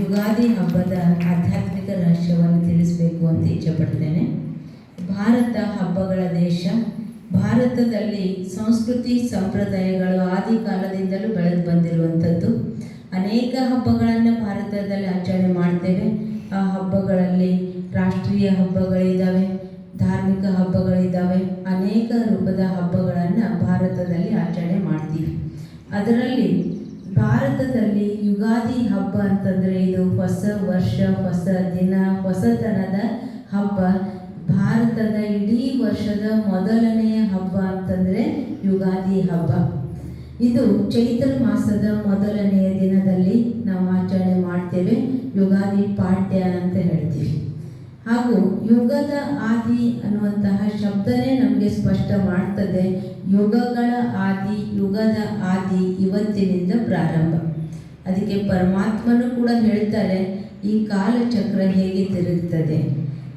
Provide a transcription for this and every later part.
ಯುಗಾದಿ ಹಬ್ಬದ ಆಧ್ಯಾತ್ಮಿಕ ರಹಸ್ಯವನ್ನು ತಿಳಿಸಬೇಕು ಅಂತ ಇಚ್ಛೆಪಡ್ತೇನೆ. ಭಾರತ ಹಬ್ಬಗಳ ದೇಶ, ಭಾರತದಲ್ಲಿ ಸಂಸ್ಕೃತಿ ಸಂಪ್ರದಾಯಗಳು ಆದಿ ಕಾಲದಿಂದಲೂ ಬೆಳೆದು ಬಂದಿರುವಂಥದ್ದು. ಅನೇಕ ಹಬ್ಬಗಳನ್ನು ಭಾರತದಲ್ಲಿ ಆಚರಣೆ ಮಾಡ್ತೇವೆ. ಆ ಹಬ್ಬಗಳಲ್ಲಿ ರಾಷ್ಟ್ರೀಯ ಹಬ್ಬಗಳಿದ್ದಾವೆ ಧಾರ್ಮಿಕ ಹಬ್ಬಗಳಿದ್ದಾವೆ ಅನೇಕ ರೂಪದ ಹಬ್ಬಗಳನ್ನು ಭಾರತದಲ್ಲಿ ಆಚರಣೆ ಮಾಡ್ತೀವಿ. ಅದರಲ್ಲಿ ಭಾರತದಲ್ಲಿ ಯುಗಾದಿ ಹಬ್ಬ ಅಂತಂದರೆ ಇದು ಹೊಸ ವರ್ಷ, ಹೊಸ ದಿನ, ಹೊಸತನದ ಹಬ್ಬ. ಭಾರತದ ಇಡೀ ವರ್ಷದ ಮೊದಲನೆಯ ಹಬ್ಬ ಅಂತಂದರೆ ಯುಗಾದಿ ಹಬ್ಬ. ಇದು ಚೈತ್ರ ಮಾಸದ ಮೊದಲನೆಯ ದಿನದಲ್ಲಿ ನಾವು ಆಚರಣೆ ಮಾಡ್ತೇವೆ. ಯುಗಾದಿ ಪಾಡ್ಯ ಅಂತ ಹೇಳ್ತೀವಿ. ಹಾಗೂ ಯುಗದ ಆದಿ ಅನ್ನುವಂತಹ ಶಬ್ದನೇ ನಮಗೆ ಸ್ಪಷ್ಟ ಮಾಡ್ತದೆ. ಯುಗಗಳ ಆದಿ, ಯುಗದ ಆದಿ ಇವತ್ತಿನಿಂದ ಪ್ರಾರಂಭ. ಅದಕ್ಕೆ ಪರಮಾತ್ಮನು ಕೂಡ ಹೇಳ್ತಾರೆ, ಈ ಕಾಲಚಕ್ರ ಹೇಗೆ ತಿರುಗ್ತದೆ?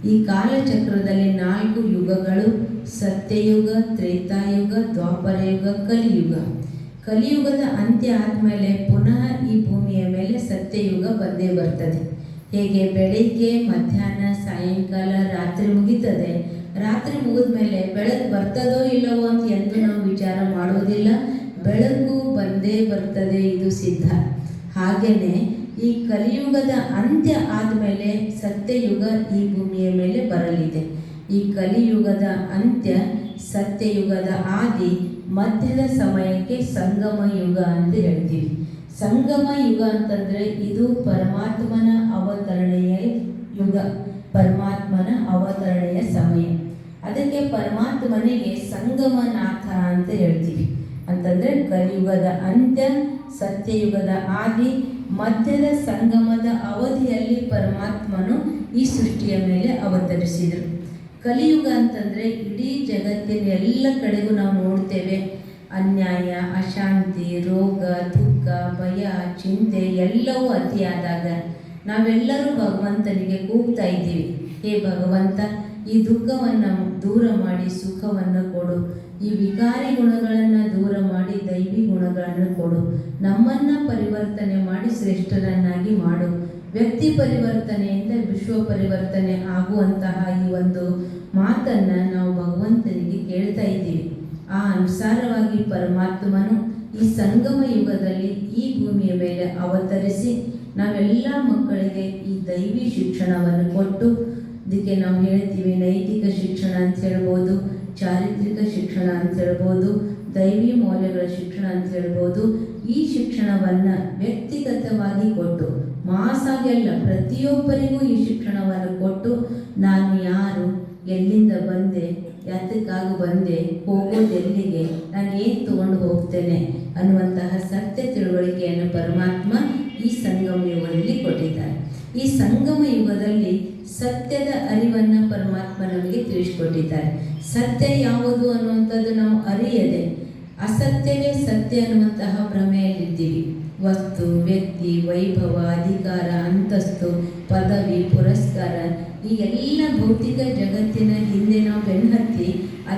ಈ ಕಾಲಚಕ್ರದಲ್ಲಿ ನಾಲ್ಕು ಯುಗಗಳು, ಸತ್ಯಯುಗ, ತ್ರೇತಾಯುಗ, ದ್ವಾಪರಯುಗ, ಕಲಿಯುಗ. ಕಲಿಯುಗದ ಅಂತ್ಯ ಆದಮೇಲೆ ಪುನಃ ಈ ಭೂಮಿಯ ಮೇಲೆ ಸತ್ಯಯುಗ ಬಂದೇ ಬರ್ತದೆ. ಹೇಗೆ ಬೆಳಿಗ್ಗೆ, ಮಧ್ಯಾಹ್ನ, ಸಾಯಂಕಾಲ, ರಾತ್ರಿ ಮುಗೀತದೆ? ರಾತ್ರಿ ಮುಗಿದ ಮೇಲೆ ಬೆಳಕು ಬರ್ತದೋ ಇಲ್ಲವೋ ಅಂತ ಎಂದು ನಾವು ವಿಚಾರ ಮಾಡೋದಿಲ್ಲ ಬೆಳಕು ಬಂದೇ ಬರ್ತದೆ ಇದು ಸಿದ್ಧ. ಹಾಗೆಯೇ ಈ ಕಲಿಯುಗದ ಅಂತ್ಯ ಆದಮೇಲೆ ಸತ್ಯಯುಗ ಈ ಭೂಮಿಯ ಮೇಲೆ ಬರಲಿದೆ. ಈ ಕಲಿಯುಗದ ಅಂತ್ಯ ಸತ್ಯಯುಗದ ಆದಿ ಮಧ್ಯದ ಸಮಯಕ್ಕೆ ಸಂಗಮ ಯುಗ ಅಂತ ಹೇಳ್ತೀವಿ. ಸಂಗಮ ಯುಗ ಅಂತಂದರೆ ಇದು ಪರಮಾತ್ಮನ ಅವತರಣೆಯ ಯುಗ, ಪರಮಾತ್ಮನ ಅವತರಣೆಯ ಸಮಯ. ಅದಕ್ಕೆ ಪರಮಾತ್ಮನಿಗೆ ಸಂಗಮನಾಥ ಅಂತ ಹೇಳ್ತೀವಿ. ಅಂತಂದರೆ ಕಲಿಯುಗದ ಅಂತ್ಯ, ಸತ್ಯಯುಗದ ಆದಿ, ಮಧ್ಯದ ಸಂಗಮದ ಅವಧಿಯಲ್ಲಿ ಪರಮಾತ್ಮನು ಈ ಸೃಷ್ಟಿಯ ಮೇಲೆ ಅವತರಿಸಿದರು. ಕಲಿಯುಗ ಅಂತಂದರೆ ಇಡೀ ಜಗತ್ತಿನ ಎಲ್ಲ ಕಡೆಗೂ ನಾವು ನೋಡ್ತೇವೆ. ಅನ್ಯಾಯ, ಅಶಾಂತಿ, ರೋಗ, ದುಃಖ, ಭಯ, ಚಿಂತೆ ಎಲ್ಲವೂ ಅತಿಯಾದಾಗ ನಾವೆಲ್ಲರೂ ಭಗವಂತನಿಗೆ ಕೂಗ್ತಾ ಇದ್ದೀವಿ. ಹೇ ಭಗವಂತ, ಈ ದುಃಖವನ್ನು ದೂರ ಮಾಡಿ, ಸುಖವನ್ನು ಕೊಡು. ಈ ವಿಕಾರಿ ಗುಣಗಳನ್ನು ದೂರ ಮಾಡಿ, ದೈವಿ ಗುಣಗಳನ್ನು ಕೊಡು. ನಮ್ಮನ್ನು ಪರಿವರ್ತನೆ ಮಾಡಿ, ಶ್ರೇಷ್ಠರನ್ನಾಗಿ ಮಾಡು. ವ್ಯಕ್ತಿ ಪರಿವರ್ತನೆಯಿಂದ ವಿಶ್ವ ಪರಿವರ್ತನೆ ಆಗುವಂತಹ ಈ ಒಂದು ಮಾತನ್ನು ನಾವು ಭಗವಂತನಿಗೆ ಕೇಳ್ತಾ ಇದ್ದೀವಿ. ಆ ಅನುಸಾರವಾಗಿ ಪರಮಾತ್ಮನು ಈ ಸಂಗಮ ಯುಗದಲ್ಲಿ ಈ ಭೂಮಿಯ ಮೇಲೆ ಅವತರಿಸಿ ನಾವೆಲ್ಲ ಮಕ್ಕಳಿಗೆ ಈ ದೈವಿ ಶಿಕ್ಷಣವನ್ನು ಕೊಟ್ಟು, ಇದಕ್ಕೆ ನಾವು ಹೇಳ್ತೀವಿ ನೈತಿಕ ಶಿಕ್ಷಣ ಅಂತ ಹೇಳ್ಬೋದು, ಚಾರಿತ್ರಿಕ ಶಿಕ್ಷಣ ಅಂತ ಹೇಳ್ಬೋದು, ದೈವಿ ಮೌಲ್ಯಗಳ ಶಿಕ್ಷಣ ಅಂತ ಹೇಳ್ಬೋದು, ಈ ಶಿಕ್ಷಣವನ್ನು ವ್ಯಕ್ತಿಗತವಾಗಿ ಕೊಟ್ಟು ಮಾಸಾಗೆಲ್ಲ ಪ್ರತಿಯೊಬ್ಬರಿಗೂ ಈ ಶಿಕ್ಷಣವನ್ನು ಕೊಟ್ಟು, ನಾನು ಯಾರು, ಎಲ್ಲಿಂದ ಬಂದೆ, ಯಾತಕ್ಕಾಗಿ ಬಂದೆ ಎಲ್ಲಿಗೆ ನಾನು ಏನು ತಗೊಂಡು ಹೋಗ್ತೇನೆ ಅನ್ನುವಂತಹ ಸತ್ಯ ತಿಳುವಳಿಕೆಯನ್ನು ಪರಮಾತ್ಮ ಈ ಸಂಗಮ ಯುಗದಲ್ಲಿ ಕೊಟ್ಟಿದ್ದಾರೆ. ಈ ಸಂಗಮ ಯುಗದಲ್ಲಿ ಸತ್ಯದ ಅರಿವನ್ನು ಪರಮಾತ್ಮ ನಮಗೆ ತಿಳಿಸಿಕೊಟ್ಟಿದ್ದಾರೆ. ಸತ್ಯ ಯಾವುದು ಅನ್ನುವಂಥದ್ದು ನಾವು ಅರಿಯದೆ ಅಸತ್ಯವೇ ಸತ್ಯ ಅನ್ನುವಂತಹ ಭ್ರಮೆಯಲ್ಲಿದ್ದೀವಿ. ವಸ್ತು, ವ್ಯಕ್ತಿ, ವೈಭವ, ಅಧಿಕಾರ, ಅಂತಸ್ತು, ಪದವಿ, ಪುರಸ್ಕಾರ, ಈ ಎಲ್ಲ ಭೌತಿಕ ಜಗತ್ತಿನ ಹಿಂದೆ ನಾವು ಬೆನ್ನತ್ತಿ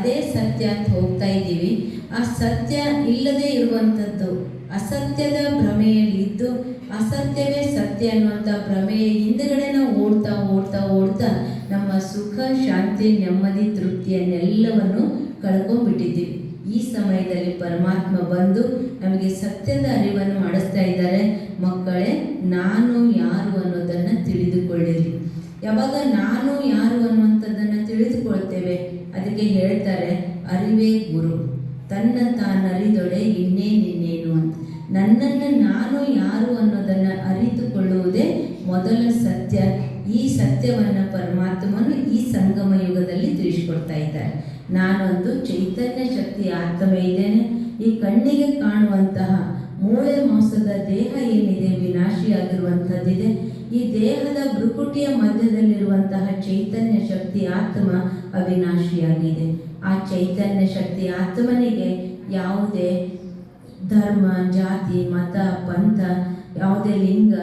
ಅದೇ ಸತ್ಯ ಅಂತ ಹೋಗ್ತಾ ಇದ್ದೀವಿ. ಆ ಸತ್ಯ ಇಲ್ಲದೆ ಇರುವಂಥದ್ದು, ಅಸತ್ಯದ ಭ್ರಮೆಯಲ್ಲಿ ಇದ್ದು, ಅಸತ್ಯವೇ ಸತ್ಯ ಅನ್ನುವಂಥ ಭ್ರಮೆಯ ಹಿಂದುಗಡೆ ನಾವು ಓಡ್ತಾ ಓಡ್ತಾ ಓಡ್ತಾ ನಮ್ಮ ಸುಖ, ಶಾಂತಿ, ನೆಮ್ಮದಿ ತೃಪ್ತಿಯನ್ನೆಲ್ಲವನ್ನು ಕಳ್ಕೊಂಡ್ಬಿಟ್ಟಿದ್ದೀವಿ. ಈ ಸಮಯದಲ್ಲಿ ಪರಮಾತ್ಮ ಬಂದು ನಮಗೆ ಸತ್ಯದ ಅರಿವನ್ನು ಮಾಡಿಸ್ತಾ ಇದ್ದಾರೆ. ಮಕ್ಕಳೇ, ನಾನು ಯಾರು ಅನ್ನೋದನ್ನು ತಿಳಿದುಕೊಳ್ಳಿರಿ. ಯಾವಾಗ ನಾನು ಯಾರು ಅನ್ನುವಂಥದ್ದನ್ನು ತಿಳಿದುಕೊಳ್ತೇವೆ ಅದಕ್ಕೆ ಹೇಳ್ತಾರೆ, ಅರಿವೇ ಗುರು, ತನ್ನ ತಾನರಿದೊಡೆ ಇನ್ನೇನಿನ್ನೇನು ಅಂತ. ನನ್ನನ್ನು ನಾನು ಯಾರು ಅನ್ನೋದನ್ನು ಅರಿತುಕೊಳ್ಳುವುದೇ ಮೊದಲ ಸತ್ಯ. ಈ ಸತ್ಯವನ್ನು ಪರಮಾತ್ಮನು ಈ ಸಂಗಮ ಯುಗದಲ್ಲಿ ತಿಳಿಸ್ಕೊಡ್ತಾ ಇದ್ದಾರೆ. ನಾನೊಂದು ಚೈತನ್ಯ ಶಕ್ತಿ ಆತ್ಮ ಇದ್ದೇನೆ. ಈ ಕಣ್ಣಿಗೆ ಕಾಣುವಂತಹ ಮೂಳೆ ಮಾಂಸದ ದೇಹ ಏನಿದೆ, ವಿನಾಶಿಯಾಗಿರುವಂಥದ್ದಿದೆ. ಈ ದೇಹದ ಭ್ರುಕುಟಿಯ ಮಧ್ಯದಲ್ಲಿರುವಂತಹ ಚೈತನ್ಯ ಶಕ್ತಿ ಆತ್ಮ ಅವಿನಾಶಿಯಾಗಿದೆ. ಆ ಚೈತನ್ಯ ಶಕ್ತಿ ಆತ್ಮನಿಗೆ ಯಾವುದೇ ಧರ್ಮ, ಜಾತಿ, ಮತ, ಪಂಥ, ಯಾವುದೇ ಲಿಂಗ,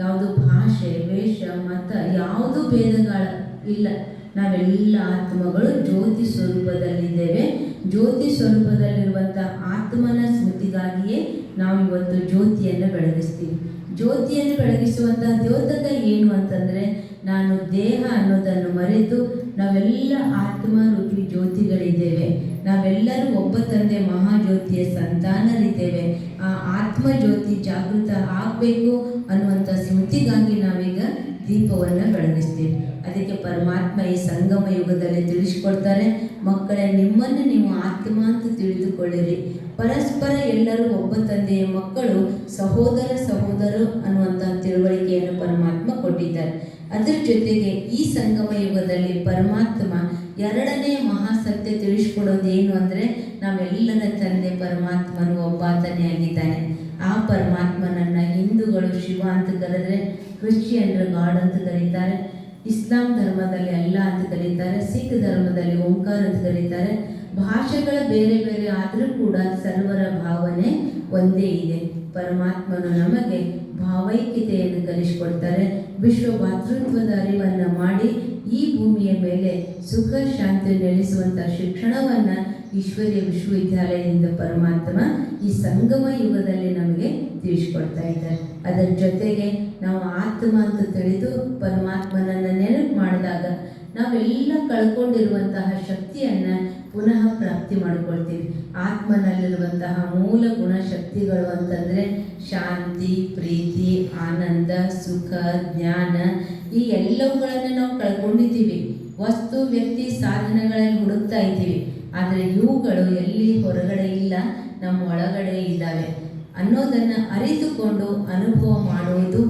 ಯಾವುದು ಭಾಷೆ, ವೇಷ, ಮತ, ಯಾವುದು ಭೇದಗಳ ಇಲ್ಲ. ನಾವೆಲ್ಲ ಆತ್ಮಗಳು ಜ್ಯೋತಿ ಸ್ವರೂಪದಲ್ಲಿದ್ದೇವೆ. ಜ್ಯೋತಿ ಸ್ವರೂಪದಲ್ಲಿರುವಂಥ ಆತ್ಮನ ಸ್ಮೃತಿಗಾಗಿಯೇ ನಾವು ಇವತ್ತು ಜ್ಯೋತಿಯನ್ನು ಬೆಳಗಿಸ್ತೀವಿ. ಜ್ಯೋತಿಯನ್ನು ಬೆಳಗಿಸುವಂತಹ ದ್ಯೋತಕ ಏನು ಅಂತಂದರೆ, ನಾನು ದೇಹ ಅನ್ನೋದನ್ನು ಮರೆತು ನಾವೆಲ್ಲ ಆತ್ಮ ರೂಪಿ ಜ್ಯೋತಿಗಳಿದ್ದೇವೆ. ನಾವೆಲ್ಲರೂ ಒಬ್ಬ ತಂದೆ ಮಹಾಜ್ಯೋತಿಯ ಸಂತಾನರಿದ್ದೇವೆ. ಆ ಆತ್ಮ ಜ್ಯೋತಿ ಜಾಗೃತ ಆಗಬೇಕು ಅನ್ನುವಂಥ ಸ್ಮೃತಿಗಾಗಿ ನಾವೀಗ ದೀಪವನ್ನು ಬೆಳಗಿಸ್ತೀವಿ. ಅದಕ್ಕೆ ಪರಮಾತ್ಮ ಈ ಸಂಗಮ ಯುಗದಲ್ಲಿ ತಿಳಿಸ್ಕೊಡ್ತಾರೆ. ಮಕ್ಕಳೇ, ನಿಮ್ಮನ್ನು ನೀವು ಆತ್ಮ ಅಂತ ತಿಳಿದುಕೊಳ್ಳಿರಿ. ಪರಸ್ಪರ ಎಲ್ಲರೂ ಒಬ್ಬ ತಂದೆಯ ಮಕ್ಕಳು ಸಹೋದರ ಸಹೋದರು ಅನ್ನುವಂಥ ತಿಳುವಳಿಕೆಯನ್ನು ಪರಮಾತ್ಮ ಕೊಟ್ಟಿದ್ದಾರೆ. ಅದರ ಜೊತೆಗೆ ಈ ಸಂಗಮ ಯುಗದಲ್ಲಿ ಪರಮಾತ್ಮ ಎರಡನೇ ಮಹಾಸತ್ಯ ತಿಳಿಸ್ಕೊಡೋದು ಏನು ಅಂದರೆ ನಾವೆಲ್ಲರ ತಂದೆ ಪರಮಾತ್ಮನು ಒಬ್ಬಾತನೇ ಆಗಿದ್ದಾನೆ. ಆ ಪರಮಾತ್ಮನನ್ನು ಹಿಂದೂಗಳು ಶಿವ ಅಂತ ಕರೆದ್ರೆ ಕ್ರಿಶ್ಚಿಯನ್ರು ಗಾಡ್ ಅಂತ ಕರೀತಾರೆ. ಇಸ್ಲಾಂ ಧರ್ಮದಲ್ಲಿ ಅಲ್ಲ ಅಂತ ಕರೀತಾರೆ. ಸಿಖ್ ಧರ್ಮದಲ್ಲಿ ಓಂಕಾರ ಅಂತ ಕರೀತಾರೆ. ಭಾಷೆಗಳ ಬೇರೆ ಬೇರೆ ಆದರೂ ಕೂಡ ಸರ್ವರ ಭಾವನೆ ಒಂದೇ ಇದೆ. ಪರಮಾತ್ಮನು ನಮಗೆ ಭಾವೈಕ್ಯತೆಯನ್ನು ಕಲಿಸಿಕೊಡ್ತಾರೆ. ವಿಶ್ವ ಭಾತೃತ್ವದ ಅರಿವನ್ನು ಮಾಡಿ ಈ ಭೂಮಿಯ ಮೇಲೆ ಸುಖ, ಶಾಂತಿ ನೆಲೆಸುವಂಥ ಶಿಕ್ಷಣವನ್ನು ಈಶ್ವರ್ಯ ವಿಶ್ವವಿದ್ಯಾಲಯದಿಂದ ಪರಮಾತ್ಮ ಈ ಸಂಗಮ ಯುಗದಲ್ಲಿ ನಮಗೆ ತಿಳಿಸ್ಕೊಡ್ತಾ ಇದ್ದಾರೆ. ಅದರ ಜೊತೆಗೆ ನಾವು ಆತ್ಮ ಅಂತ ತಿಳಿದು ಪರಮಾತ್ಮನನ್ನು ನೆನಪು ಮಾಡಿದಾಗ ನಾವೆಲ್ಲ ಕಳ್ಕೊಂಡಿರುವಂತಹ ಶಕ್ತಿಯನ್ನು ಪುನಃ ಪ್ರಾಪ್ತಿ ಮಾಡಿಕೊಳ್ತೀವಿ. ಆತ್ಮನಲ್ಲಿರುವಂತಹ ಮೂಲ ಗುಣ ಶಕ್ತಿಗಳು ಅಂತಂದರೆ ಶಾಂತಿ, ಪ್ರೀತಿ, ಆನಂದ, ಸುಖ, ಜ್ಞಾನ, ಈ ಎಲ್ಲವುಗಳನ್ನು ನಾವು ಕಳ್ಕೊಂಡಿದ್ದೀವಿ. ವಸ್ತು, ವ್ಯಕ್ತಿ, ಸಾಧನಗಳಲ್ಲಿ ಹುಡುಕ್ತಾ ಇದ್ದೀವಿ. ಆದರೆ ಇವುಗಳು ಎಲ್ಲಿ ಹೊರಗಡೆ ಇಲ್ಲ, ನಮ್ಮ ಒಳಗಡೆ ಇದ್ದಾವೆ ಅನ್ನೋದನ್ನು ಅರಿತುಕೊಂಡು ಅನುಭವ ಮಾಡುವುದು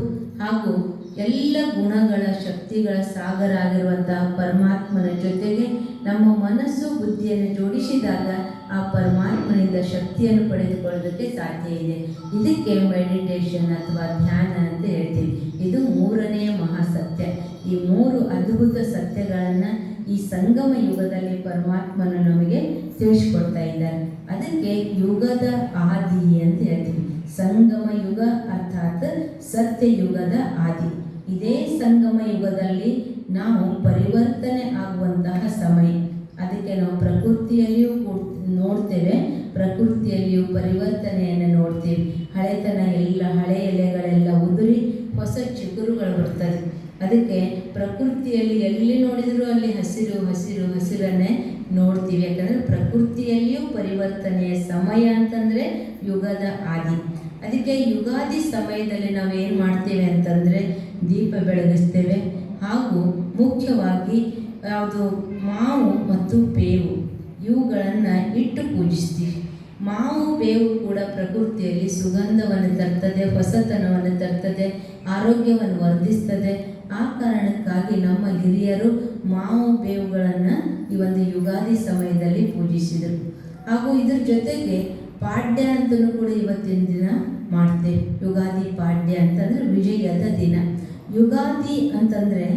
ಹಾಗೂ ಎಲ್ಲ ಗುಣಗಳ ಶಕ್ತಿಗಳ ಸಾಗರ ಆಗಿರುವಂತಹ ಪರಮಾತ್ಮನ ಜೊತೆಗೆ ನಮ್ಮ ಮನಸ್ಸು ಬುದ್ಧಿಯನ್ನು ಜೋಡಿಸಿದಾಗ ಆ ಪರಮಾತ್ಮನಿಂದ ಶಕ್ತಿಯನ್ನು ಪಡೆದುಕೊಳ್ಳೋದಕ್ಕೆ ಸಾಧ್ಯ ಇದೆ. ಇದಕ್ಕೆ ಮೆಡಿಟೇಷನ್ ಅಥವಾ ಧ್ಯಾನ ಅಂತ ಹೇಳ್ತೀವಿ. ಇದು ಮೂರನೆಯ ಮಹಾಸತ್ಯ. ಈ ಮೂರು ಅದ್ಭುತ ಸತ್ಯಗಳನ್ನು ಈ ಸಂಗಮ ಯುಗದಲ್ಲಿ ಪರಮಾತ್ಮನು ನಮಗೆ ತಿಳಿಸ್ಕೊಡ್ತಾ ಇದ್ದಾರೆ. ಅದಕ್ಕೆ ಯುಗದ ಆದಿ ಅಂತ ಹೇಳ್ತೀವಿ. ಸಂಗಮ ಯುಗ ಅರ್ಥಾತ್ ಸತ್ಯಯುಗದ ಆದಿ. ಇದೇ ಸಂಗಮ ಯುಗದಲ್ಲಿ ನಾವು ಪರಿವರ್ತನೆ ಆಗುವಂತಹ ಸಮಯ ಅದಕ್ಕೆ ನಾವು ಪ್ರಕೃತಿಯಲ್ಲಿಯೂ ಕೂಡ ನೋಡ್ತೇವೆ ಪ್ರಕೃತಿಯಲ್ಲಿಯೂ ಪರಿವರ್ತನೆಯನ್ನು ನೋಡ್ತೀವಿ ಹಳೆತನ ಎಲ್ಲ ಹಳೆ ಎಲೆಗಳೆಲ್ಲ ಉದುರಿ ಹೊಸ ಚಿಗುರುಗಳು ಬರ್ತದೆ ಅದಕ್ಕೆ ಪ್ರಕೃತಿಯಲ್ಲಿ ಎಲ್ಲಿ ನೋಡಿದರೂ ಅಲ್ಲಿ ಹಸಿರು ಹಸಿರು ಹಸಿರನ್ನೇ ನೋಡ್ತೀವಿ ಯಾಕಂದರೆ ಪ್ರಕೃತಿಯಲ್ಲಿಯೂ ಪರಿವರ್ತನೆಯ ಸಮಯ ಅಂತಂದರೆ ಯುಗದ ಆದಿ ಅದಕ್ಕೆ ಯುಗಾದಿ ಸಮಯದಲ್ಲಿ ನಾವು ಏನು ಮಾಡ್ತೇವೆ ಅಂತಂದರೆ ದೀಪ ಬೆಳಗಿಸ್ತೇವೆ ಹಾಗೂ ಮುಖ್ಯವಾಗಿ ಯಾವುದು ಮಾವು ಮತ್ತು ಬೇವು ಇವುಗಳನ್ನು ಇಟ್ಟು ಪೂಜಿಸ್ತೀವಿ ಮಾವು ಬೇವು ಕೂಡ ಪ್ರಕೃತಿಯಲ್ಲಿ ಸುಗಂಧವನ್ನು ತರ್ತದೆ, ಹೊಸತನವನ್ನು ತರ್ತದೆ, ಆರೋಗ್ಯವನ್ನು ವರ್ಧಿಸ್ತದೆ. ಆ ಕಾರಣಕ್ಕಾಗಿ ನಮ್ಮ ಹಿರಿಯರು ಮಾವು ಬೇವುಗಳನ್ನು ಈ ಒಂದು ಯುಗಾದಿ ಸಮಯದಲ್ಲಿ ಪೂಜಿಸಿದರು. ಹಾಗೂ ಇದ್ರ ಜೊತೆಗೆ ಪಾಡ್ಯ ಅಂತಲೂ ಕೂಡ ಇವತ್ತಿನ ದಿನ ಮಾಡ್ತೇವೆ ಯುಗಾದಿ ಪಾಡ್ಯ ಅಂತಂದರೆ ವಿಜಯದ ದಿನ. ಯುಗಾದಿ ಅಂತಂದರೆ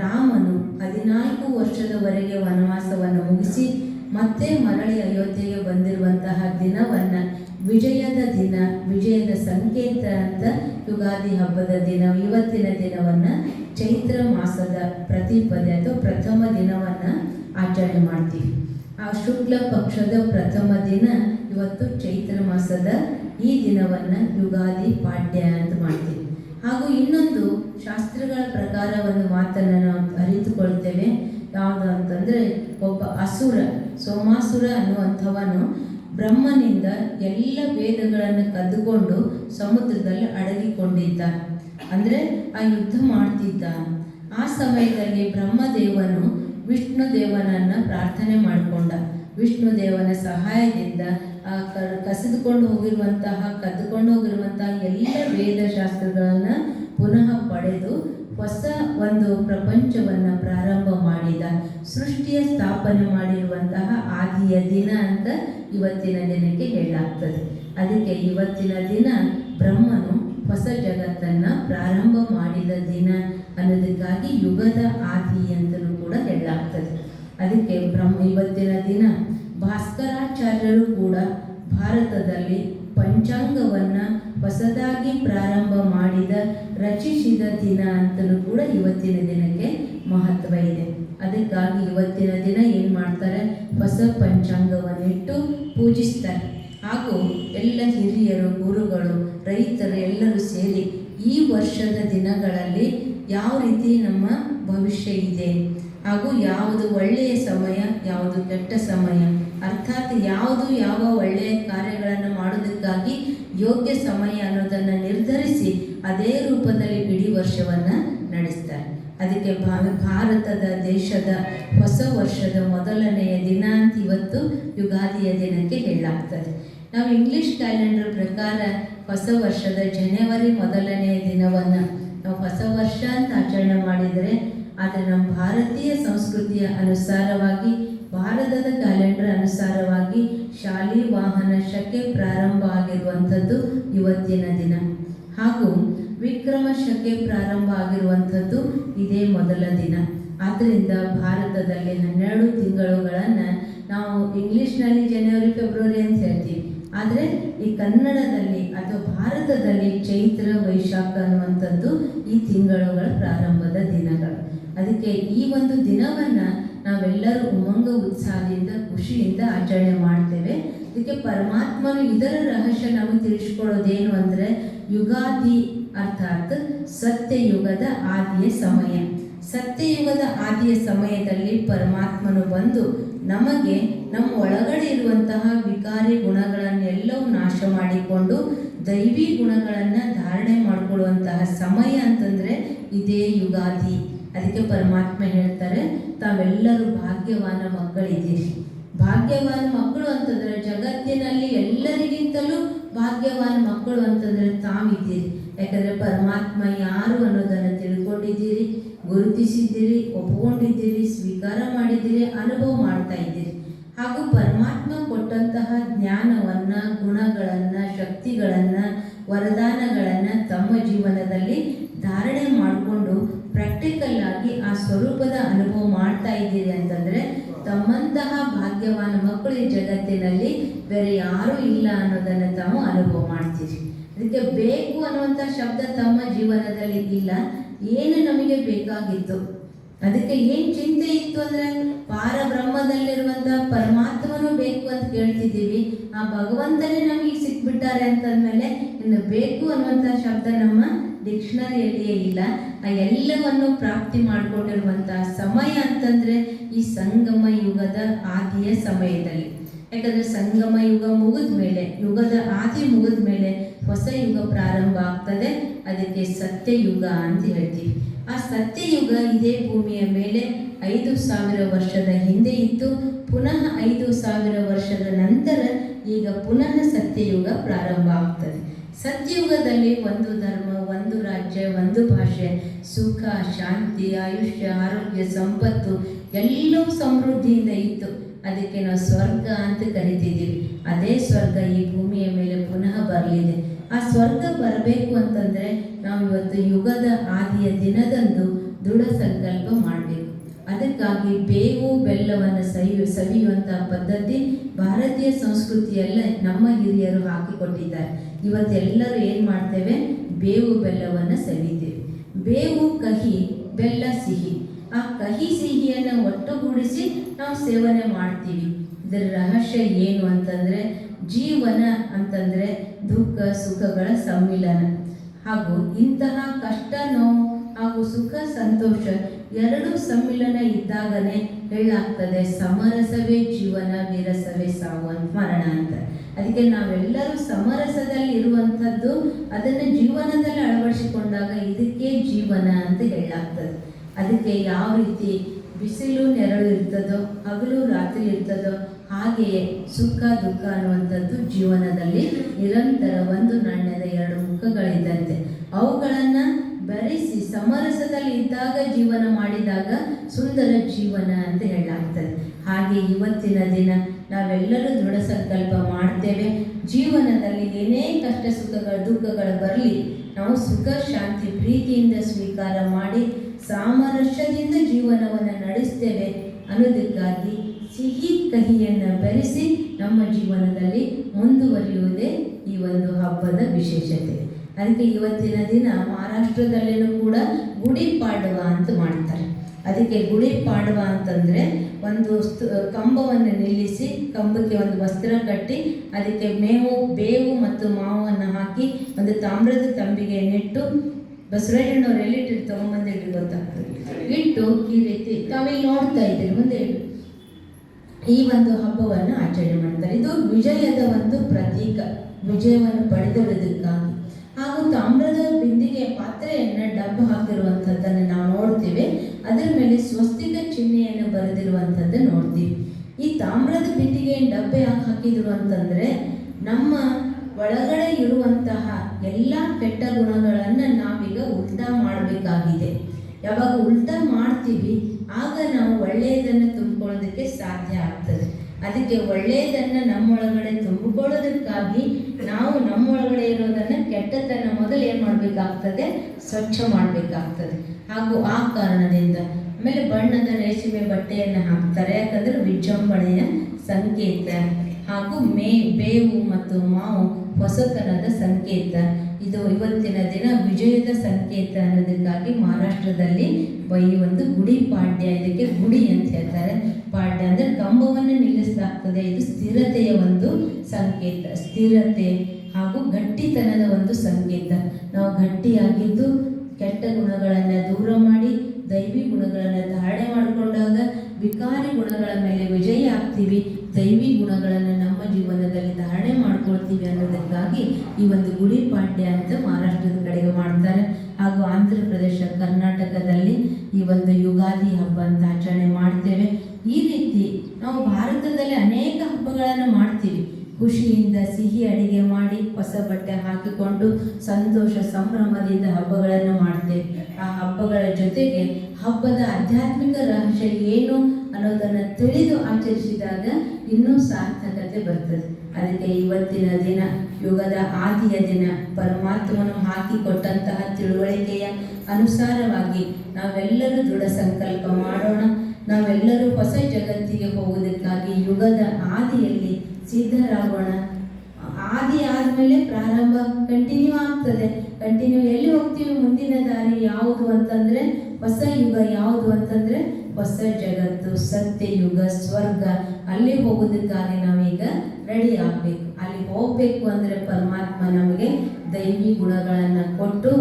ರಾಮನು ಹದಿನಾಲ್ಕು ವರ್ಷದವರೆಗೆ ವನವಾಸವನ್ನು ಮುಗಿಸಿ ಮತ್ತೆ ಮರಳಿ ಅಯೋಧ್ಯೆಗೆ ಬಂದಿರುವಂತಹ ದಿನವನ್ನು ವಿಜಯದ ದಿನ, ವಿಜಯದ ಸಂಕೇತ ಅಂತ ಯುಗಾದಿ ಹಬ್ಬದ ದಿನ, ಇವತ್ತಿನ ದಿನವನ್ನು ಚೈತ್ರ ಮಾಸದ ಪ್ರತಿಪದೆ ಅಥವಾ ಪ್ರಥಮ ದಿನವನ್ನು ಆಚರಣೆ ಮಾಡ್ತೀವಿ. ಆ ಶುಕ್ಲ ಪಕ್ಷದ ಪ್ರಥಮ ದಿನ ಇವತ್ತು ಚೈತ್ರ ಮಾಸದ ಈ ದಿನವನ್ನು ಯುಗಾದಿ ಪಾಡ್ಯ ಅಂತ ಮಾಡ್ತೀವಿ. ಹಾಗೂ ಇನ್ನೊಂದು ಶಾಸ್ತ್ರಗಳ ಪ್ರಕಾರ ಒಂದು ಮಾತನ್ನು ನಾವು ಅರಿತುಕೊಳ್ತೇವೆ. ಯಾವುದು ಅಂತಂದರೆ ಒಬ್ಬ ಅಸುರ, ಸೋಮಾಸುರ ಅನ್ನುವಂಥವನು ಬ್ರಹ್ಮನಿಂದ ಎಲ್ಲ ವೇದಗಳನ್ನು ಕದ್ದುಕೊಂಡು ಸಮುದ್ರದಲ್ಲಿ ಅಡಗಿಕೊಂಡಿದ್ದ. ಅಂದರೆ ಆ ಯುದ್ಧ ಮಾಡ್ತಿದ್ದ. ಆ ಸಮಯದಲ್ಲಿ ಬ್ರಹ್ಮದೇವನು ವಿಷ್ಣು ದೇವನನ್ನು ಪ್ರಾರ್ಥನೆ ಮಾಡಿಕೊಂಡ. ವಿಷ್ಣು ದೇವನ ಸಹಾಯದಿಂದ ಆ ಕ, ಕಸಿದುಕೊಂಡು ಹೋಗಿರುವಂತಹ, ಕದ್ದುಕೊಂಡು ಹೋಗಿರುವಂತಹ ಎಲ್ಲ ವೇದಶಾಸ್ತ್ರಗಳನ್ನು ಪುನಃ ಪಡೆದು ಹೊಸ ಒಂದು ಪ್ರಪಂಚವನ್ನು ಪ್ರಾರಂಭ ಮಾಡಿದ. ಸೃಷ್ಟಿಯ ಸ್ಥಾಪನೆ ಮಾಡಿರುವಂತಹ ಆದಿಯ ದಿನ ಅಂತ ಇವತ್ತಿನ ದಿನಕ್ಕೆ ಹೇಳಲಾಗ್ತದೆ. ಅದಕ್ಕೆ ಇವತ್ತಿನ ದಿನ ಬ್ರಹ್ಮನು ಹೊಸ ಜಗತ್ತನ್ನು ಪ್ರಾರಂಭ ಮಾಡಿದ ದಿನ ಅನ್ನೋದಕ್ಕಾಗಿ ಯುಗದ ಆದಿ ಅಂತಲೂ ಕೂಡ ಹೇಳಲಾಗ್ತದೆ. ಅದಕ್ಕೆ ಬ್ರಹ್ಮ ಇವತ್ತಿನ ದಿನ ಭಾಸ್ಕರಾಚಾರ್ಯರು ಕೂಡ ಭಾರತದಲ್ಲಿ ಪಂಚಾಂಗವನ್ನು ಹೊಸದಾಗಿ ಪ್ರಾರಂಭ ಮಾಡಿದ, ರಚಿಸಿದ ದಿನ ಅಂತಲೂ ಕೂಡ ಇವತ್ತಿನ ದಿನಕ್ಕೆ ಮಹತ್ವ ಇದೆ. ಅದಕ್ಕಾಗಿ ಇವತ್ತಿನ ದಿನ ಏನು ಮಾಡ್ತಾರೆ? ಹೊಸ ಪಂಚಾಂಗವನ್ನಿಟ್ಟು ಪೂಜಿಸ್ತಾರೆ. ಹಾಗೂ ಎಲ್ಲ ಹಿರಿಯರು, ಗುರುಗಳು, ರೈತರು ಎಲ್ಲರೂ ಸೇರಿ ಈ ವರ್ಷದ ದಿನಗಳಲ್ಲಿ ಯಾವ ರೀತಿ ನಮ್ಮ ಭವಿಷ್ಯ ಇದೆ? ಹಾಗೂ ಯಾವುದು ಒಳ್ಳೆಯ ಸಮಯ, ಯಾವುದು ಕೆಟ್ಟ ಸಮಯ? ಅರ್ಥಾತ್ ಯಾವುದು ಯಾವ ಒಳ್ಳೆಯ ಕಾರ್ಯಗಳನ್ನು ಮಾಡೋದಕ್ಕಾಗಿ ಯೋಗ್ಯ ಸಮಯ ಅನ್ನೋದನ್ನು ನಿರ್ಧರಿಸಿ ಅದೇ ರೂಪದಲ್ಲಿ ಇಡೀ ವರ್ಷವನ್ನು ನಡೆಸ್ತಾರೆ. ಅದಕ್ಕೆ ಭಾರತದ ದೇಶದ ಹೊಸ ವರ್ಷದ ಮೊದಲನೆಯ ದಿನ ಅಂತ ಇವತ್ತು ಯುಗಾದಿಯ ದಿನಕ್ಕೆ ಹೇಳಲಾಗ್ತದೆ. ನಾವು ಇಂಗ್ಲಿಷ್ ಕ್ಯಾಲೆಂಡರ್ ಪ್ರಕಾರ ಹೊಸ ವರ್ಷದ ಜನವರಿ ಮೊದಲನೆಯ ದಿನವನ್ನು ನಾವು ಹೊಸ ವರ್ಷ ಅಂತ ಆಚರಣೆ ಮಾಡಿದರೆ, ಆದರೆ ನಮ್ಮ ಭಾರತೀಯ ಸಂಸ್ಕೃತಿಯ ಅನುಸಾರವಾಗಿ ಭಾರತದ ಕ್ಯಾಲೆಂಡರ್ ಅನುಸಾರವಾಗಿ ಶಾಲಿ ವಾಹನ ಶಕೆ ಪ್ರಾರಂಭ ಆಗಿರುವಂಥದ್ದು ಇವತ್ತಿನ ದಿನ. ಹಾಗೂ ವಿಕ್ರಮ ಶಕೆ ಪ್ರಾರಂಭ ಆಗಿರುವಂಥದ್ದು ಇದೇ ಮೊದಲ ದಿನ. ಆದ್ದರಿಂದ ಭಾರತದಲ್ಲಿ ಹನ್ನೆರಡು ತಿಂಗಳುಗಳನ್ನು ನಾವು ಇಂಗ್ಲೀಷ್ನಲ್ಲಿ ಜನವರಿ, ಫೆಬ್ರವರಿ ಅಂತ ಹೇಳ್ತೀವಿ. ಆದರೆ ಈ ಕನ್ನಡದಲ್ಲಿ ಅಥವಾ ಭಾರತದಲ್ಲಿ ಚೈತ್ರ, ವೈಶಾಖ ಅನ್ನುವಂಥದ್ದು ಈ ತಿಂಗಳುಗಳ ಪ್ರಾರಂಭದ ದಿನಗಳು. ಅದಕ್ಕೆ ಈ ಒಂದು ದಿನವನ್ನು ನಾವೆಲ್ಲರೂ ಉಮಂಗ ಉತ್ಸಾಹದಿಂದ, ಖುಷಿಯಿಂದ ಆಚರಣೆ ಮಾಡ್ತೇವೆ. ಇದಕ್ಕೆ ಪರಮಾತ್ಮನು ಇದರ ರಹಸ್ಯ ನಮಗೆ ತಿಳಿಸ್ಕೊಳ್ಳೋದೇನು ಅಂದರೆ ಯುಗಾದಿ ಅರ್ಥಾತ್ ಸತ್ಯಯುಗದ ಆದಿಯ ಸಮಯ. ಸತ್ಯಯುಗದ ಆದಿಯ ಸಮಯದಲ್ಲಿ ಪರಮಾತ್ಮನು ಬಂದು ನಮಗೆ ನಮ್ಮ ಒಳಗಡೆ ಇರುವಂತಹ ವಿಕಾರಿ ಗುಣಗಳನ್ನೆಲ್ಲವೂ ನಾಶ ಮಾಡಿಕೊಂಡು ದೈವಿ ಗುಣಗಳನ್ನು ಧಾರಣೆ ಮಾಡಿಕೊಳ್ಳುವಂತಹ ಸಮಯ ಅಂತಂದರೆ ಇದೇ ಯುಗಾದಿ. ಅದಕ್ಕೆ ಪರಮಾತ್ಮ ಹೇಳ್ತಾರೆ, ತಾವೆಲ್ಲರೂ ಭಾಗ್ಯವಾನ ಮಕ್ಕಳಿದ್ದೀರಿ. ಭಾಗ್ಯವಾನ ಮಕ್ಕಳು ಅಂತಂದ್ರೆ ಜಗತ್ತಿನಲ್ಲಿ ಎಲ್ಲರಿಗಿಂತಲೂ ಭಾಗ್ಯವಾನ ಮಕ್ಕಳು ಅಂತಂದ್ರೆ ತಾವಿದ್ದೀರಿ. ಯಾಕಂದ್ರೆ ಪರಮಾತ್ಮ ಯಾರು ಅನ್ನೋದನ್ನು ತಿಳ್ಕೊಂಡಿದ್ದೀರಿ, ಗುರುತಿಸಿದ್ದೀರಿ, ಒಪ್ಕೊಂಡಿದ್ದೀರಿ, ಸ್ವೀಕಾರ ಮಾಡಿದ್ದೀರಿ, ಅನುಭವ ಮಾಡ್ತಾ ಇದ್ದೀರಿ. ಹಾಗೂ ಪರಮಾತ್ಮ ಕೊಟ್ಟಂತಹ ಜ್ಞಾನವನ್ನ, ಗುಣಗಳನ್ನ, ಶಕ್ತಿಗಳನ್ನ, ವರದಾನಗಳನ್ನ ತಮ್ಮ ಜೀವನದಲ್ಲಿ ಧಾರಣೆ ಮಾಡಿಕೊಂಡು ಪ್ರಾಕ್ಟಿಕಲ್ ಆಗಿ ಆ ಸ್ವರೂಪದ ಅನುಭವ ಮಾಡ್ತಾ ಇದ್ದೀರಿ ಅಂತಂದ್ರೆ, ತಮ್ಮಂತಹ ಭಾಗ್ಯವಾನ ಮಕ್ಕಳು ಈ ಜಗತ್ತಿನಲ್ಲಿ ಬೇರೆ ಯಾರೂ ಇಲ್ಲ ಅನ್ನೋದನ್ನ ತಾವು ಅನುಭವ ಮಾಡ್ತೀರಿ. ಅದಕ್ಕೆ ಬೇಕು ಅನ್ನುವಂಥ ಶಬ್ದ ತಮ್ಮ ಜೀವನದಲ್ಲಿ ಇಲ್ಲ. ಏನು ನಮಗೆ ಬೇಕಾಗಿತ್ತು? ಅದಕ್ಕೆ ಏನು ಚಿಂತೆ ಇತ್ತು ಅಂದರೆ ಪಾರ ಬ್ರಹ್ಮದಲ್ಲಿರುವಂಥ ಪರಮಾತ್ಮನು ಬೇಕು ಅಂತ ಕೇಳ್ತಿದ್ದೀವಿ. ಆ ಭಗವಂತನೇ ನಮಗೆ ಸಿಕ್ಬಿಟ್ಟಾರೆ ಅಂತಂದಮೇಲೆ ಇನ್ನು ಬೇಕು ಅನ್ನುವಂಥ ಶಬ್ದ ನಮ್ಮ ಡಿಕ್ಷನರಿಯಲ್ಲಿಯೇ ಇಲ್ಲ. ಆ ಎಲ್ಲವನ್ನು ಪ್ರಾಪ್ತಿ ಮಾಡಿಕೊಂಡಿರುವಂತಹ ಸಮಯ ಅಂತಂದ್ರೆ ಈ ಸಂಗಮ ಯುಗದ ಆದಿಯ ಸಮಯದಲ್ಲಿ. ಯಾಕಂದ್ರೆ ಸಂಗಮ ಯುಗ ಮುಗಿದ ಮೇಲೆ ಯುಗದ ಆದಿ ಮುಗಿದ ಮೇಲೆ ಹೊಸ ಯುಗ ಪ್ರಾರಂಭ ಆಗ್ತದೆ. ಅದಕ್ಕೆ ಸತ್ಯಯುಗ ಅಂತ ಹೇಳ್ತೀವಿ. ಆ ಸತ್ಯಯುಗ ಇದೇ ಭೂಮಿಯ ಮೇಲೆ ಐದು ಸಾವಿರ ವರ್ಷದ ಹಿಂದೆ ಇತ್ತು ಪುನಃ ಐದು ಸಾವಿರ ವರ್ಷದ ನಂತರ ಈಗ ಪುನಃ ಸತ್ಯಯುಗ ಪ್ರಾರಂಭ ಆಗ್ತದೆ. ಸತ್ಯಯುಗದಲ್ಲಿ ಒಂದು ಧರ್ಮ, ಒಂದು ರಾಜ್ಯ, ಒಂದು ಭಾಷೆ. ಸುಖ, ಶಾಂತಿ, ಆಯುಷ್ಯ, ಆರೋಗ್ಯ, ಸಂಪತ್ತು ಎಲ್ಲವೂ ಸಮೃದ್ಧಿಯಿಂದ ಇತ್ತು. ಅದಕ್ಕೆ ನಾವು ಸ್ವರ್ಗ ಅಂತ ಕರಿತಿದ್ದೀವಿ. ಅದೇ ಸ್ವರ್ಗ ಈ ಭೂಮಿಯ ಮೇಲೆ ಪುನಃ ಬರಲಿದೆ. ಆ ಸ್ವರ್ಗ ಬರಬೇಕು ಅಂತಂದರೆ ನಾವು ಇವತ್ತು ಯುಗದ ಆದಿಯ ದಿನದಂದು ದೃಢ ಸಂಕಲ್ಪ ಮಾಡಬೇಕು. ಅದಕ್ಕಾಗಿ ಬೇವು ಬೆಲ್ಲವನ್ನು ಸವಿ ಸವಿಯುವಂತಹ ಪದ್ಧತಿ ಭಾರತೀಯ ಸಂಸ್ಕೃತಿಯಲ್ಲೇ ನಮ್ಮ ಹಿರಿಯರು ಹಾಕಿಕೊಟ್ಟಿದ್ದಾರೆ. ಇವತ್ತೆಲ್ಲರೂ ಏನು ಮಾಡ್ತೇವೆ? ಬೇವು ಬೆಲ್ಲವನ್ನು ಸವಿತೇವೆ. ಬೇವು ಕಹಿ, ಬೆಲ್ಲ ಸಿಹಿ. ಆ ಕಹಿ ಸಿಹಿಯನ್ನು ಒಟ್ಟುಗೂಡಿಸಿ ನಾವು ಸೇವನೆ ಮಾಡ್ತೀವಿ. ಇದರ ರಹಸ್ಯ ಏನು ಅಂತಂದರೆ ಜೀವನ ಅಂತಂದರೆ ದುಃಖ, ಸುಖಗಳ ಸಮ್ಮಿಲನ. ಹಾಗೂ ಇಂತಹ ಕಷ್ಟ ನೋವು ಹಾಗೂ ಸುಖ, ಸಂತೋಷ ಎರಡು ಸಮ್ಮಿಲನ ಇದ್ದಾಗನೇ ಹೇಳಾಗ್ತದೆ, ಸಮರಸವೇ ಜೀವನ, ವಿರಸವೇ ಸಾವು ಅಂತ ಮರಣ ಅಂತ. ಅದಕ್ಕೆ ನಾವೆಲ್ಲರೂ ಸಮರಸದಲ್ಲಿ ಇರುವಂಥದ್ದು ಅದನ್ನು ಜೀವನದಲ್ಲಿ ಅಳವಡಿಸಿಕೊಂಡಾಗ ಇದಕ್ಕೆ ಜೀವನ ಅಂತ ಹೇಳಾಗ್ತದೆ. ಅದಕ್ಕೆ ಯಾವ ರೀತಿ ಬಿಸಿಲು, ನೆರಳು ಇರ್ತದೋ, ಹಗಲು, ರಾತ್ರಿ ಇರ್ತದೋ, ಹಾಗೆಯೇ ಸುಖ, ದುಃಖ ಅನ್ನುವಂಥದ್ದು ಜೀವನದಲ್ಲಿ ನಿರಂತರ ಒಂದು ನಾಣ್ಯದ ಎರಡು ಮುಖಗಳಿದ್ದಂತೆ. ಅವುಗಳನ್ನು ಬೆರೆಸಿ ಸಮರಸದಲ್ಲಿ ಇದ್ದಾಗ ಜೀವನ ಮಾಡಿದಾಗ ಸುಂದರ ಜೀವನ ಅಂತ ಹೇಳಲಾಗ್ತದೆ. ಹಾಗೆ ಇವತ್ತಿನ ದಿನ ನಾವೆಲ್ಲರೂ ದೃಢ ಸಂಕಲ್ಪ ಮಾಡ್ತೇವೆ. ಜೀವನದಲ್ಲಿ ಏನೇ ಕಷ್ಟ ಸುಖಗಳ, ದುಃಖಗಳು ಬರಲಿ, ನಾವು ಸುಖ, ಶಾಂತಿ, ಪ್ರೀತಿಯಿಂದ ಸ್ವೀಕಾರ ಮಾಡಿ ಸಾಮರಸ್ಯದಿಂದ ಜೀವನವನ್ನು ನಡೆಸ್ತೇವೆ ಅನ್ನೋದಕ್ಕಾಗಿ ಸಿಹಿ ಕಹಿಯನ್ನು ಬೆರೆಸಿ ನಮ್ಮ ಜೀವನದಲ್ಲಿ ಮುಂದುವರಿಯುವುದೇ ಈ ಒಂದು ಹಬ್ಬದ ವಿಶೇಷತೆ. ಅದಕ್ಕೆ ಇವತ್ತಿನ ದಿನ ಮಹಾರಾಷ್ಟ್ರದಲ್ಲಿನೂ ಕೂಡ ಗುಡಿ ಪಾಡುವ ಅಂತ ಮಾಡ್ತಾರೆ. ಅದಕ್ಕೆ ಗುಡಿ ಪಾಡುವ ಅಂತಂದರೆ ಒಂದು ಕಂಬವನ್ನು ನಿಲ್ಲಿಸಿ ಕಂಬಕ್ಕೆ ಒಂದು ವಸ್ತ್ರ ಕಟ್ಟಿ ಅದಕ್ಕೆ ಮೇವು, ಬೇವು ಮತ್ತು ಮಾವನ್ನು ಹಾಕಿ ಒಂದು ತಾಮ್ರದ ತಂಬಿಗೆ ನೆಟ್ಟು ಬಸವರಾಜಣ್ಣವ್ರು ಎಲ್ಲಿಟ್ಟು ತೊಗೊಂಬಂದಿಟ್ಟು ಗೊತ್ತಾಗ್ತದೆ. ಇಟ್ಟು ಈ ರೀತಿ ತಾವಿಲ್ಲಿ ನೋಡ್ತಾ ಇದ್ದೀರಿ ಮುಂದೆ ಈ ಒಂದು ಹಬ್ಬವನ್ನು ಆಚರಣೆ ಮಾಡ್ತಾರೆ. ಇದು ವಿಜಯದ ಒಂದು ಪ್ರತೀಕ. ವಿಜಯವನ್ನು ಪಡೆದಿರುವುದಕ್ಕಾಗಿ ಹಾಗೂ ತಾಮ್ರದ ಬಿಂದಿಗೆ ಪಾತ್ರೆಯನ್ನು ಡಬ್ಬು ಹಾಕಿರುವಂಥದ್ದನ್ನು ನಾವು ನೋಡ್ತೇವೆ. ಅದರ ಮೇಲೆ ಸ್ವಸ್ತಿಕ ಚಿಹ್ನೆಯನ್ನು ಬರೆದಿರುವಂಥದ್ದು ನೋಡ್ತೀವಿ. ಈ ತಾಮ್ರದ ಬಿಂದಿಗೆ ಡಬ್ಬೆ ಯಾಕೆ ಹಾಕಿದ್ರು ಅಂತಂದ್ರೆ, ನಮ್ಮ ಒಳಗಡೆ ಇರುವಂತಹ ಎಲ್ಲ ಕೆಟ್ಟ ಗುಣಗಳನ್ನು ನಾವೀಗ ಉಲ್ಟಾ ಮಾಡಬೇಕಾಗಿದೆ. ಯಾವಾಗ ಉಲ್ಟಾ ಮಾಡ್ತೀವಿ, ಆಗ ನಾವು ಒಳ್ಳೆಯದನ್ನು ತುಂಬಿಕೊಳ್ಳೋದಕ್ಕೆ ಸಾಧ್ಯ ಆಗ್ತದೆ. ಅದಕ್ಕೆ ಒಳ್ಳೆಯದನ್ನು ನಮ್ಮೊಳಗಡೆ ತುಂಬಿಕೊಳ್ಳೋದಕ್ಕಾಗಿ ನಾವು ನಮ್ಮೊಳಗಡೆ ಇರೋದನ್ನು ಕೆಟ್ಟದನ್ನ ಮೊದಲು ಏನು ಮಾಡಬೇಕಾಗ್ತದೆ? ಸ್ವಚ್ಛ ಮಾಡಬೇಕಾಗ್ತದೆ. ಹಾಗೂ ಆ ಕಾರಣದಿಂದ ಆಮೇಲೆ ಬಣ್ಣದ ರೇಷ್ಮೆ ಬಟ್ಟೆಯನ್ನು ಹಾಕ್ತಾರೆ. ಯಾಕಂದರೆ ವಿಜೃಂಭಣೆಯ ಸಂಕೇತ. ಹಾಗೂ ಮೇ, ಬೇವು ಮತ್ತು ಮಾವು ಹೊಸತನದ ಸಂಕೇತ. ಇದು ಇವತ್ತಿನ ದಿನ ವಿಜಯದ ಸಂಕೇತ ಅನ್ನೋದಕ್ಕಾಗಿ ಮಹಾರಾಷ್ಟ್ರದಲ್ಲಿ ಈ ಒಂದು ಗುಡಿ ಪಾಡ್ಯ. ಇದಕ್ಕೆ ಗುಡಿ ಅಂತ ಹೇಳ್ತಾರೆ. ಪಾಡ್ಯ ಅಂದರೆ ಕಂಬವನ್ನು ನಿಲ್ಲಿಸಲಾಗ್ತದೆ. ಇದು ಸ್ಥಿರತೆಯ ಒಂದು ಸಂಕೇತ. ಸ್ಥಿರತೆ ಹಾಗೂ ಗಟ್ಟಿತನದ ಒಂದು ಸಂಕೇತ. ನಾವು ಗಟ್ಟಿಯಾಗಿದ್ದು ಕೆಟ್ಟ ಗುಣಗಳನ್ನು ದೂರ ಮಾಡಿ, ದೈವಿ ಗುಣಗಳನ್ನು ಧಾರಣೆ ಮಾಡಿಕೊಂಡಾಗ, ವಿಕಾರಿ ಗುಣಗಳ ಮೇಲೆ ವಿಜಯ ಆಗ್ತೀವಿ. ದೈವಿ ಗುಣಗಳನ್ನು ನಮ್ಮ ಜೀವನದಲ್ಲಿ ಧಾರಣೆ ಮಾಡ್ಕೊಳ್ತೀವಿ ಅನ್ನೋದಕ್ಕಾಗಿ ಈ ಒಂದು ಗುಡಿ ಪಾಡ್ಯ ಅಂತ ಮಹಾರಾಷ್ಟ್ರದ ಕಡೆಗೆ ಮಾಡ್ತಾರೆ. ಹಾಗೂ ಆಂಧ್ರ ಪ್ರದೇಶ, ಕರ್ನಾಟಕದಲ್ಲಿ ಈ ಒಂದು ಯುಗಾದಿ ಹಬ್ಬ ಅಂತ ಆಚರಣೆ ಮಾಡ್ತೇವೆ. ಈ ರೀತಿ ನಾವು ಭಾರತದಲ್ಲಿ ಅನೇಕ ಹಬ್ಬಗಳನ್ನು ಮಾಡ್ತೀವಿ. ಖುಷಿಯಿಂದ ಸಿಹಿ ಅಡಿಗೆ ಮಾಡಿ ಹೊಸ ಬಟ್ಟೆ ಹಾಕಿಕೊಂಡು ಸಂತೋಷ ಸಂಭ್ರಮದಿಂದ ಹಬ್ಬಗಳನ್ನು ಮಾಡ್ತೇವೆ. ಆ ಹಬ್ಬಗಳ ಜೊತೆಗೆ ಹಬ್ಬದ ಆಧ್ಯಾತ್ಮಿಕ ರಹಸ್ಯ ಏನು ಅನ್ನೋದನ್ನು ತಿಳಿದು ಆಚರಿಸಿದಾಗ ಇನ್ನೂ ಸಾರ್ಥಕತೆ ಬರ್ತದೆ. ಅದಕ್ಕೆ ಇವತ್ತಿನ ದಿನ, ಯುಗದ ಆದಿಯ ದಿನ, ಪರಮಾತ್ಮನು ಹಾಕಿಕೊಟ್ಟಂತಹ ತಿಳುವಳಿಕೆಯ ಅನುಸಾರವಾಗಿ ನಾವೆಲ್ಲರೂ ದೃಢ ಸಂಕಲ್ಪ ಮಾಡೋಣ. ನಾವೆಲ್ಲರೂ ಹೊಸ ಜಗತ್ತಿಗೆ ಹೋಗುವುದಕ್ಕಾಗಿ ಯುಗದ ಆದಿಯಲ್ಲಿ ಸಿದ್ಧರಾಗೋಣ. ಆದಿ ಆದಮೇಲೆ ಪ್ರಾರಂಭ ಕಂಟಿನ್ಯೂ ಆಗ್ತದೆ. ಕಂಟಿನ್ಯೂ ಎಲ್ಲಿ ಹೋಗ್ತೀವಿ ಮುಂದಿನ ದಾರಿ ಯಾವುದು ಅಂತಂದ್ರೆ ಹೊಸ ಯುಗ ಯಾವುದು ಅಂತಂದ್ರೆ ಹೊಸ ಜಗತ್ತು ಸತ್ಯ ಯುಗ ಸ್ವರ್ಗ. ಅಲ್ಲಿ ಹೋಗೋದಕ್ಕಾಗಿ ನಾವೀಗ ರೆಡಿ ಆಗಬೇಕು. ಅಲ್ಲಿ ಹೋಗಬೇಕು ಅಂದರೆ ಪರಮಾತ್ಮ ನಮಗೆ ದೈವಿ ಗುಣಗಳನ್ನು ಕೊಟ್ಟು,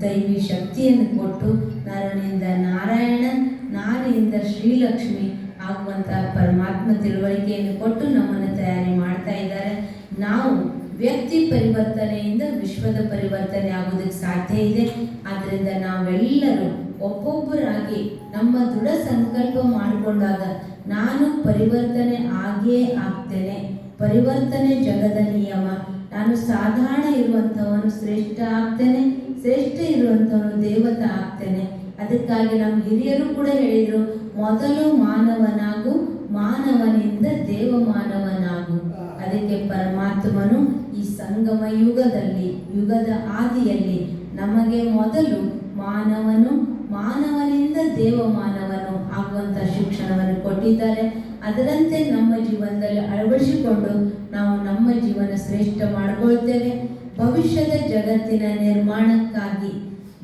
ದೈವಿ ಶಕ್ತಿಯನ್ನು ಕೊಟ್ಟು ನರನಿಂದ ನಾರಾಯಣ, ನಾರಿಯಿಂದ ಶ್ರೀಲಕ್ಷ್ಮಿ ಆಗುವಂಥ ಪರಮಾತ್ಮ ತಿಳುವಳಿಕೆಯನ್ನು ಕೊಟ್ಟು ನಮ್ಮನ್ನು ತಯಾರಿ ಮಾಡ್ತಾ ಇದ್ದಾರೆ. ನಾವು ವ್ಯಕ್ತಿ ಪರಿವರ್ತನೆಯಿಂದ ವಿಶ್ವದ ಪರಿವರ್ತನೆ ಆಗೋದಕ್ಕೆ ಸಾಧ್ಯ ಇದೆ. ಆದ್ದರಿಂದ ನಾವೆಲ್ಲರೂ ಒಬ್ಬೊಬ್ಬರಾಗಿ ನಮ್ಮ ದೃಢ ಸಂಕಲ್ಪ ಮಾಡಿಕೊಂಡಾಗ ನಾನು ಪರಿವರ್ತನೆ ಆಗಿಯೇ ಆಗ್ತೇನೆ. ಪರಿವರ್ತನೆ ಜಗದ ನಿಯಮ ನಾನು ಸಾಧಾರಣ ಇರುವಂಥವನು ಶ್ರೇಷ್ಠ ಆಗ್ತೇನೆ. ಶ್ರೇಷ್ಠ ಇರುವಂಥವನು ದೇವತ ಆಗ್ತೇನೆ. ಅದಕ್ಕಾಗಿ ನಮ್ಮ ಹಿರಿಯರು ಕೂಡ ಹೇಳಿದರು, ಮೊದಲು ಮಾನವನಾಗು, ಮಾನವನಿಂದ ದೇವ ಮಾನವನಾಗು. ಅದಕ್ಕೆ ಪರಮಾತ್ಮನು ಈ ಸಂಗಮ ಯುಗದಲ್ಲಿ, ಯುಗದ ಆದಿಯಲ್ಲಿ ನಮಗೆ ಮೊದಲು ಮಾನವನು, ಮಾನವನಿಂದ ದೇವ ಮಾನವನು ಆಗುವಂಥ ಶಿಕ್ಷಣವನ್ನು ಕೊಟ್ಟಿದ್ದಾರೆ. ಅದರಂತೆ ನಮ್ಮ ಜೀವನದಲ್ಲಿ ಅಳವಡಿಸಿಕೊಂಡು ನಾವು ನಮ್ಮ ಜೀವನ ಶ್ರೇಷ್ಠ ಮಾಡಿಕೊಳ್ತೇವೆ. ಭವಿಷ್ಯದ ಜಗತ್ತಿನ ನಿರ್ಮಾಣಕ್ಕಾಗಿ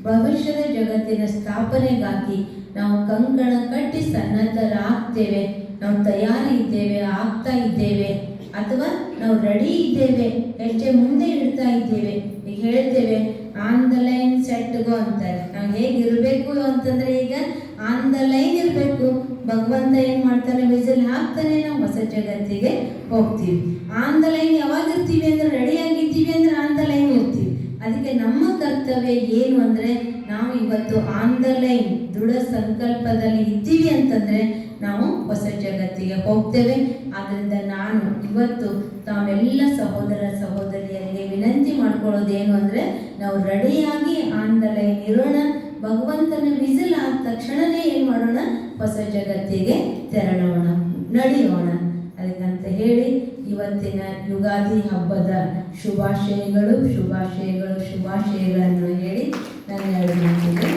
ಭವಿಷ್ಯದ ಜಗತ್ತಿನ ಸ್ಥಾಪನೆಗಾಗಿ ನಾವು ಕಂಕಣ ಕಟ್ಟಿ ಸನ್ನದ್ಧರಾಗ್ತೇವೆ. ನಾವು ತಯಾರಿ ಇದ್ದೇವೆ ಆಗ್ತಾ ಇದ್ದೇವೆ, ಅಥವಾ ನಾವು ರೆಡಿ ಇದ್ದೇವೆ ಹೆಜ್ಜೆ ಮುಂದೆ ಇಡ್ತಾ ಇದ್ದೇವೆ. ಈಗ ಹೇಳ್ತೇವೆ on the line set go ಅಂತಾರೆ. ನಾವು ಹೇಗಿರಬೇಕು ಅಂತಂದ್ರೆ ಈಗ ಆನ್ ದ ಲೈನ್ ಇರಬೇಕು. ಭಗವಂತ ಏನ್ ಮಾಡ್ತಾನೆ ಮೀಸಲ್ ಹಾಕ್ತಾನೆ, ನಾವು ಹೊಸ ಜಗತ್ತಿಗೆ ಹೋಗ್ತೀವಿ. ಆನ್ ದ ಲೈನ್ ಯಾವಾಗ ಇರ್ತೀವಿ ಅಂದ್ರೆ ರೆಡಿ ಆಗಿದ್ದೀವಿ ಅಂದ್ರೆ ಆನ್ ದ ಲೈನ್ ಇರ್ತೀವಿ ಅದಕ್ಕೆ ನಮ್ಮ ಕರ್ತವ್ಯ ಏನು ಅಂದರೆ ನಾವು ಇವತ್ತು ಆನ್ ದ ದೃಢ ಸಂಕಲ್ಪದಲ್ಲಿ ಇದ್ದೀವಿ ಅಂತಂದ್ರೆ ನಾವು ಹೊಸ ಜಗತ್ತಿಗೆ ಹೋಗ್ತೇವೆ. ಆದ್ದರಿಂದ ನಾನು ಇವತ್ತು ತಾವೆಲ್ಲ ಸಹೋದರ ಸಹೋದರಿಯರಿಗೆ ವಿನಂತಿ ಮಾಡ್ಕೊಳ್ಳೋದೇನು ಅಂದರೆ ನಾವು ರೆಡಿಯಾಗಿ ಆನ್ ದ ಇರೋಣ. ಭಗವಂತನ ವಿಸಿಲ್ ಆದ ತಕ್ಷಣನೇ ಏನು ಮಾಡೋಣ? ಹೊಸ ಜಗತ್ತಿಗೆ ತೆರಳೋಣ, ನಡೆಯೋಣ. ಅದಕ್ಕಂತ ಹೇಳಿ ಇವತ್ತಿನ ಯುಗಾದಿ ಹಬ್ಬದ ಶುಭಾಶಯಗಳು ಶುಭಾಶಯಗಳು ಶುಭಾಶಯಗಳನ್ನು ಹೇಳಿ ನನ್ನ ಎರಡು ಮಾತಿಗೆ